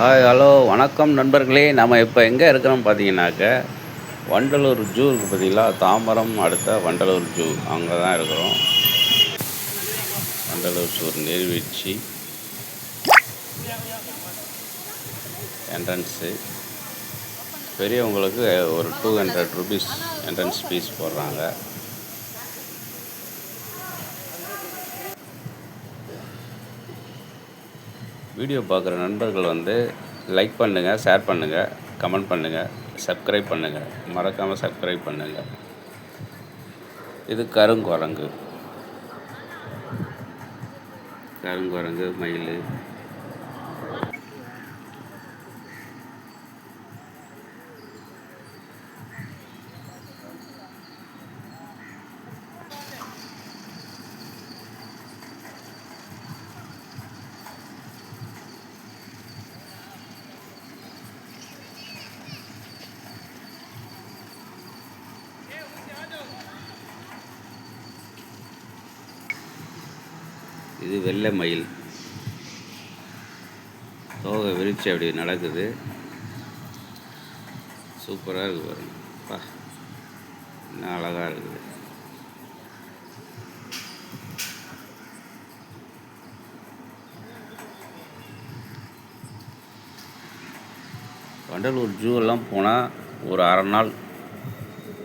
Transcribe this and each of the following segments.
Hi hello வணக்கம் நண்பர்களே. நம்ம இப்போ எங்கே இருக்கிறோம் பார்த்தீங்கன்னாக்க வண்டலூர் ஜூ இருக்குது பார்த்தீங்களா தாம்பரம் அடுத்த வண்டலூர் ஜூ. அங்கே தான் இருக்கிறோம். வண்டலூர் ஜூ நீர்வீழ்ச்சி. என்ட்ரன்ஸு பெரியவங்களுக்கு ஒரு two hundred rupees entrance fees போடுறாங்க. வீடியோ பார்க்குற நண்பர்கள் வந்து லைக் பண்ணுங்கள் ஷேர் பண்ணுங்கள் கமெண்ட் பண்ணுங்கள் சப்ஸ்கிரைப் பண்ணுங்கள் மறக்காமல் சப்ஸ்கிரைப் பண்ணுங்கள் இது கருங்குரங்கு. கருங்குரங்கு மயில். இது வெள்ளை மயில். தோகை விரிச்சு அப்படி நடக்குது. சூப்பராக இருக்குது பாருங்க. என்ன அழகாக இருக்குது. வண்டலூர் ஜூ எல்லாம் போனால் ஒரு அரை நாள்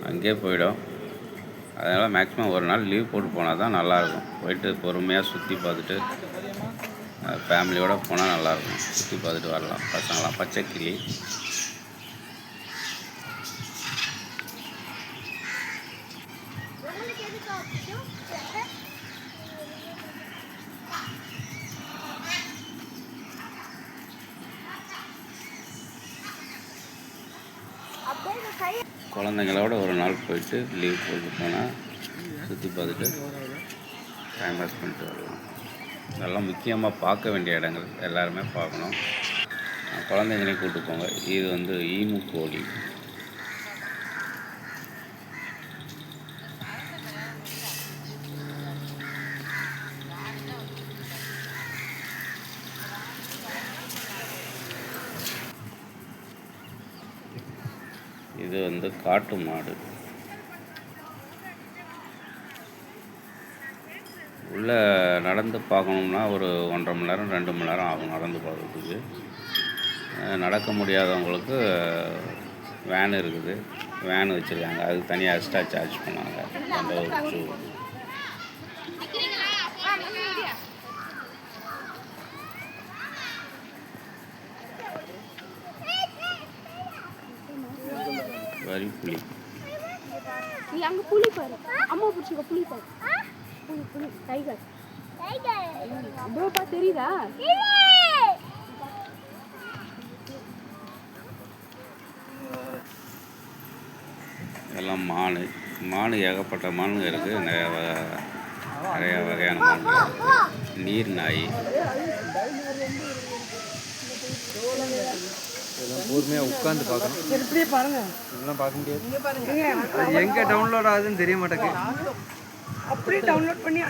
அங்கேயே போயிடும். அதனால் மேக்ஸிமம் ஒரு நாள் லீவ் போட்டு போனால் தான் நல்லாயிருக்கும். போயிட்டு பொறுமையாக சுற்றி பார்த்துட்டு ஃபேமிலியோடு போனால் நல்லாயிருக்கும். சுற்றி பார்த்துட்டு வரலாம். பசங்களாம் பச்சைக்கிளி. குழந்தைங்களோட ஒரு நாள் போயிட்டு லீவ் போட்டு போனால் சுற்றி பார்த்துட்டு டைம் பாஸ் பண்ணிட்டு வரலாம் இதெல்லாம் முக்கியமாக பார்க்க வேண்டிய இடங்கள் எல்லாருமே பார்க்கணும். குழந்தைங்களையும் கூப்பிட்டு போங்க. இது வந்து ஈமு கோழி இது வந்து காட்டு மாடு. உள்ளே நடந்து பார்க்கணும்னா ஒரு ஒன்றரை மணி நேரம் ரெண்டு மணி நேரம் ஆகும் நடந்து போகிறதுக்கு நடக்க முடியாதவங்களுக்கு வேன் இருக்குது. வேன் வச்சுருக்காங்க. அதுக்கு தனியாக எக்ஸ்ட்ரா சார்ஜ் பண்ணாங்க அந்த ஒரு புலி நீ அங்க புலி பாரு. அம்மா பிடிச்சிக்க புலி பாரு. புலி புலி டைகர். ப்ரோ பா தெரியுதா? இதெல்லாம் மான். மான் ஏகப்பட்ட மானுங்க இருக்குது நிறைய நிறைய வகையான மான்கள் நீர் நாய். பொறுமையாக உட்காந்து பார்க்கணும். இப்படியே பாருங்க. இதெல்லாம் பார்க்க முடியாது. எங்கே டவுன்லோட் ஆகுதுன்னு தெரிய மாட்டேங்குது. அப்படியே டவுன்லோட் பண்ணி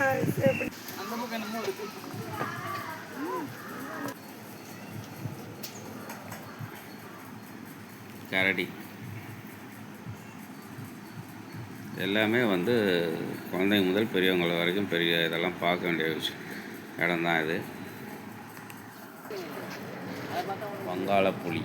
கரடி. எல்லாமே வந்து குழந்தைங்க முதல் பெரியவங்க வரைக்கும் பெரிய இதெல்லாம் பார்க்க வேண்டிய விஷயம். இடம் தான் இது. வங்காள புலி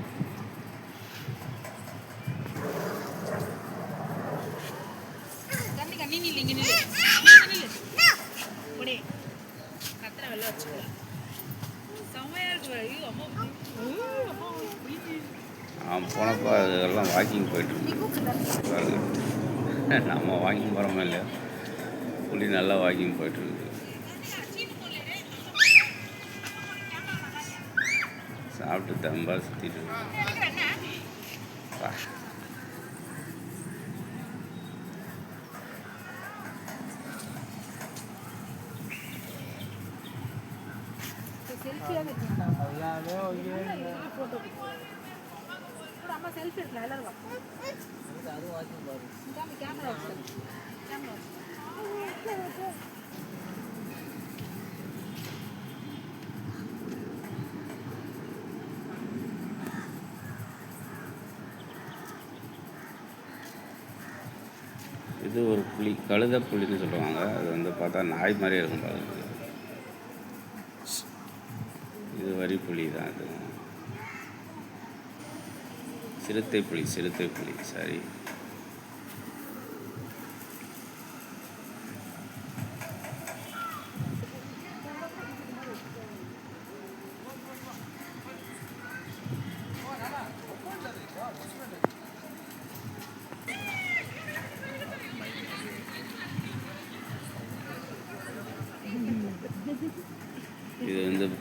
அவன் போனப்போ அதெல்லாம் வாக்கிங் போயிட்டுருக்கு நம்ம வாக்கிங் போகிறோமோ இல்லையா? புலி நல்லா வாக்கிங் போயிட்டுருக்கு சாப்பிட்டு தம்பா சுற்றிட்டு வா. செல்ஃபியாக ஃபோட்டோ அம்மா செல்ஃபி எடுக்கலாம் எல்லாரும் இது ஒரு புலி கழுத புலின்னு சொல்லுவாங்க. அது வந்து பார்த்தா நாய் மாதிரியே இருக்கும் பாருங்க. இது வரி புலி தான் இது சிறுத்தை புலி சிறுத்தை புலி. சரி.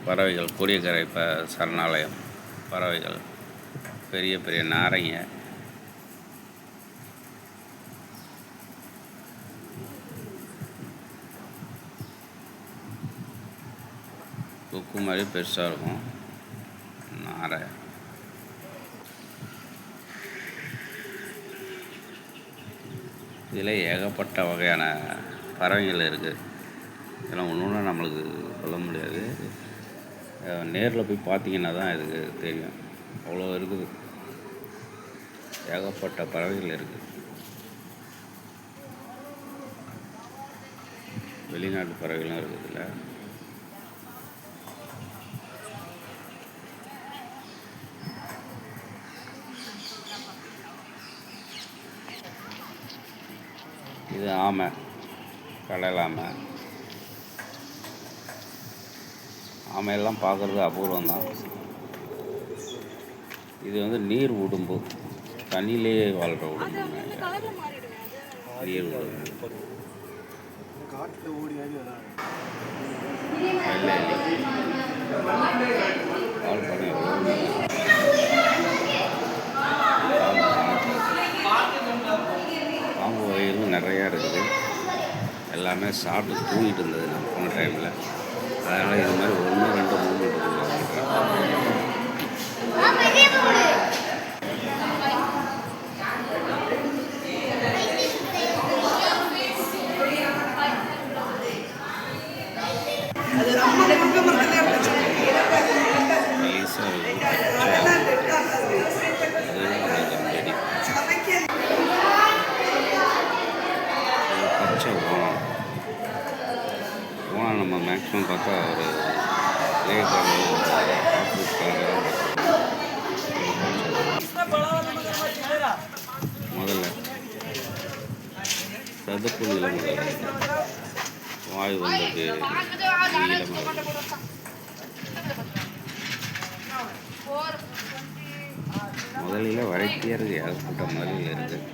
பறவைகள் கூடியக்கரை ப சரணாலயம் பறவைகள் பெரிய பெரிய நாரைங்க. கொக்கு மாதிரி பெருசாக இருக்கும். நாரை. இதில் ஏகப்பட்ட வகையான பறவைகள் இருக்குது இதெல்லாம் ஒன்று ஒன்று நம்மளுக்கு சொல்ல முடியாது. நேரில் போய் பார்த்தீங்கன்னா தான் இதுக்கு தெரியும். அவ்வளோ இருக்குது. ஏகப்பட்ட பறவைகள் இருக்குது வெளிநாட்டு பறவைகளும் இருக்குதுல்ல இது ஆமை. கடல் ஆமை. ஆமையெல்லாம் பார்க்குறது அபூர்வம் தான் இது வந்து நீர் உடும்பு. தண்ணியிலேயே வாழ்கிற உடும்பு கலர்ல மாறிடுவேன் அது நீர் உடும்பு. வெள்ளை பால் பண்ணை. எவ்வளோ பாம்பு வகைகளும் நிறையா இருக்குது. எல்லாமே சாப்பிட்டு தூங்கிட்டு இருந்தது நான் போன டைமில் அதனால் இது மாதிரி ஒன்று ரெண்டு மூணு இருக்குது அது நம்ம வெப்ப மரத்துல இருந்துச்சு மெலிசாக இருக்குது பச்சை அதுவும் கொஞ்சம் செடி சமைக்க இது பச்சை ஓணம் ஓணம் நம்ம மேக்ஸிமம் பார்த்தா ஒரு கிரே கலர் ஆஃபீஸ் கலர் முதல்ல சதுப்புல வாய் வந்தது முதலில் வரைட்டியாக இருக்குது ஏகப்பட்ட முதலில் இருக்குது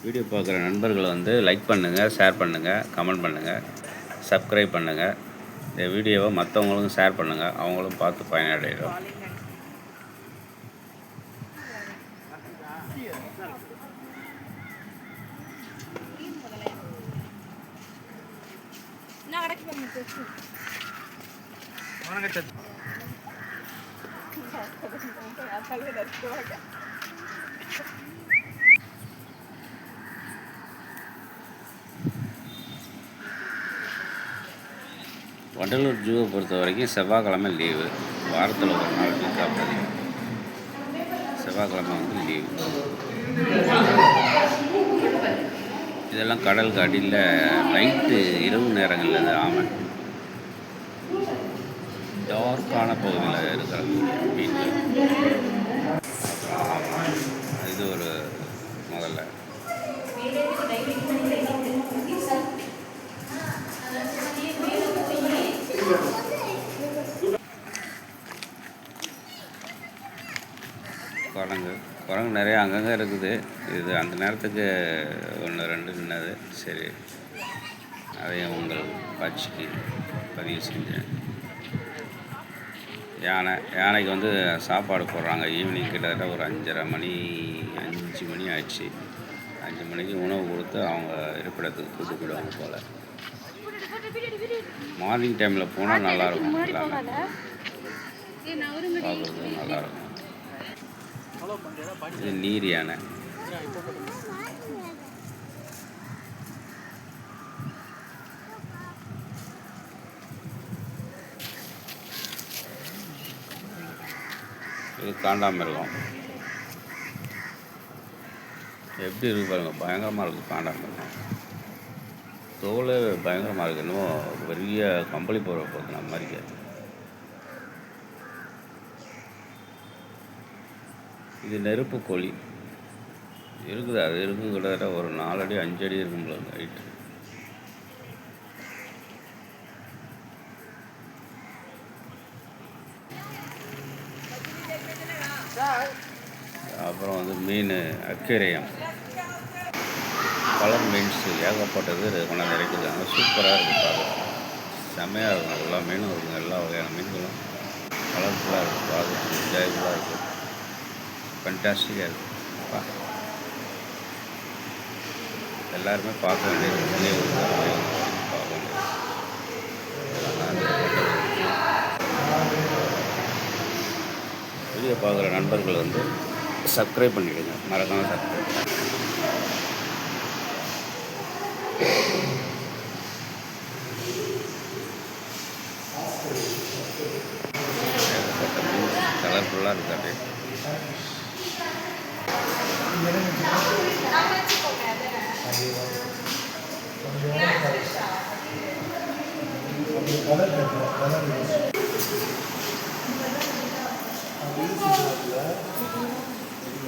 வீடியோ பார்க்குற நண்பர்கள் வந்து லைக் பண்ணுங்கள் ஷேர் பண்ணுங்கள் கமெண்ட் பண்ணுங்கள் சப்ஸ்கிரைப் பண்ணுங்கள் இந்த வீடியோவை மற்றவங்களுக்கும் ஷேர் பண்ணுங்கள் அவங்களும் பார்த்து பயனடைகிறோம் வண்டலூர் ஜூவை பொறுத்த வரைக்கும் செவ்வாய்க்கிழமை லீவு வாரத்தில் ஒரு நாள் பிக்கப் செவ்வாய்க்கிழமை வந்து லீவு இதெல்லாம் கடலுக்கு அடியில் நைட்டு இரவு நேரங்களில் இது ஆமை டார்க்கான பகுதியில் இருக்கிற மீன் இது ஒரு முதல்ல. குரங்கு. குரங்கு நிறைய அங்கங்கே இருக்குது. இது அந்த நேரத்துக்கு ஒன்று ரெண்டு நின்னது. சரி. அதையும் உங்கள் காட்சிக்கு பதிவு செஞ்சேன். யானை யானைக்கு வந்து சாப்பாடு போடுறாங்க. ஈவினிங் கிட்டத்தட்ட ஒரு அஞ்சரை மணி அஞ்சு மணி ஆயிடுச்சு. அஞ்சு மணிக்கு உணவு கொடுத்து அவங்க இருப்பிடத்துக்கு கூட்டு போயிடுவாங்க போல். மார்னிங் டைமில் போனால் நல்லாயிருக்கும் எல்லாமே. நல்லாயிருக்கும். இது நீர் யானை. இது காண்டாமிருகம் எப்படி இருக்கு பாருங்க பயங்கரமாக இருக்குது காண்டாமிருகம் தோல் பயங்கரமாக இருக்குது இன்னும் பெரிய கம்பளி போகிற போக்குன மாதிரி இது நெருப்பு கோழி. இருக்குது? அது இருக்கும் கிட்டத்தட்ட ஒரு நாலடி அஞ்சடி இருக்கும்ல ஹைட்டு அப்புறம் வந்து மீன் அக்கேரியம். கலர் மீன்ஸ் ஏகப்பட்டது கொண்டாந்து இறக்கிருக்காங்க சூப்பராக இருக்குது பார்க்க செம்மையாக இருக்கும். எல்லா மீனும் இருக்கும். எல்லா வகையான மீன்களும். கலர்ஃபுல்லாக இருக்குது பார்க்க என்ஜாயபுல்லாக இருக்குது ஃபண்டாஸ்டிக்காக இருக்கும் எல்லாருமே பார்க்க வேண்டியது ஒரே பார்க்க வேண்டியது. வீடியோ பார்க்குற நண்பர்கள் வந்து சப்ஸ்கிரைப் பண்ணிவிடுங்க மறக்காமல் சப்ஸ்கிரைப் கலர்ஃபுல்லாக இருக்காது மீன் கலர்ஃபுல்லாக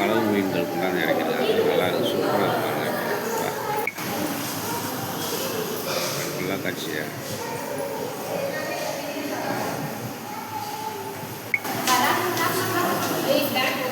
கடல் மீன்கள் கொண்டாந்து இறக்கிருக்காங்க நல்லா இருக்கு சூப்பராக இருக்காங்க நல்லா காட்சியா என்ன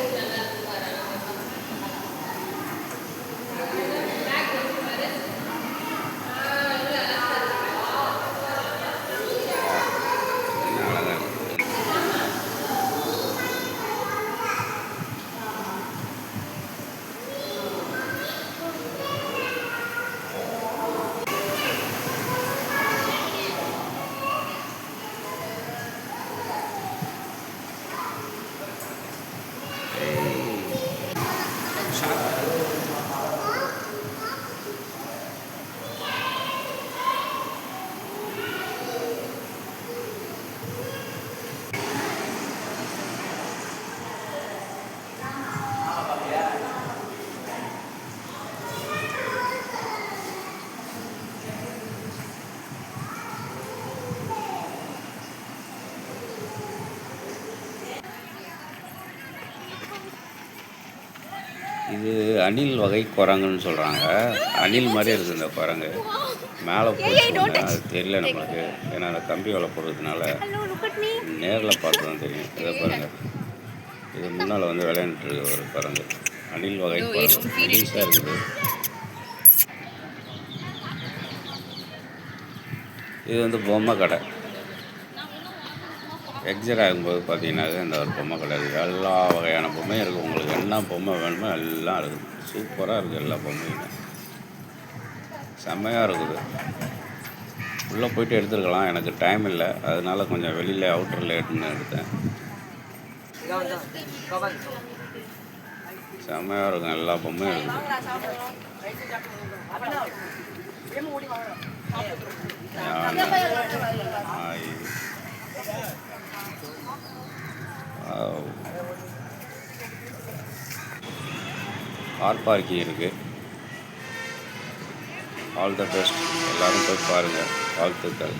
அணில் வகை குரங்குன்னு சொல்கிறாங்க அணில் மாதிரி இருக்குது இந்த குரங்கு. மேலே போட்டு அது தெரியல நம்மளுக்கு ஏன்னா அந்த கம்பி வலை போடுறதுனால. நேரில் பார்த்து தான் தெரியும். இதை பாருங்கள் இது முன்னால் வந்து விளையாண்டுட்டு ஒரு குரங்கு. அணில் வகை குரங்கு. மெலிசாக இருக்குது. இது வந்து பொம்மை கடை. எக்ஸிட் ஆகும்போது பார்த்தீங்கன்னாக்க இந்த ஒரு பொம்மை கிடையாது. எல்லா வகையான பொம்மையும் இருக்குது உங்களுக்கு என்ன பொம்மை வேணுமோ எல்லாம் இருக்குது சூப்பராக இருக்குது எல்லா பொம்மையுமே. செம்மையாக இருக்குது. உள்ளே போயிட்டு எடுத்துருக்கலாம். எனக்கு டைம் இல்லை. அதனால கொஞ்சம் வெளியில் அவுட்டரில் எடுத்துன்னு எடுத்தேன். செம்மையாக இருக்கும். எல்லா பொம்மையும் இருக்குது. யானை, கார் பார்க்கிங் இருக்குது ஆல் த பெஸ்ட் எல்லோரும் போய் பாருங்கள் வாழ்த்துக்கள்.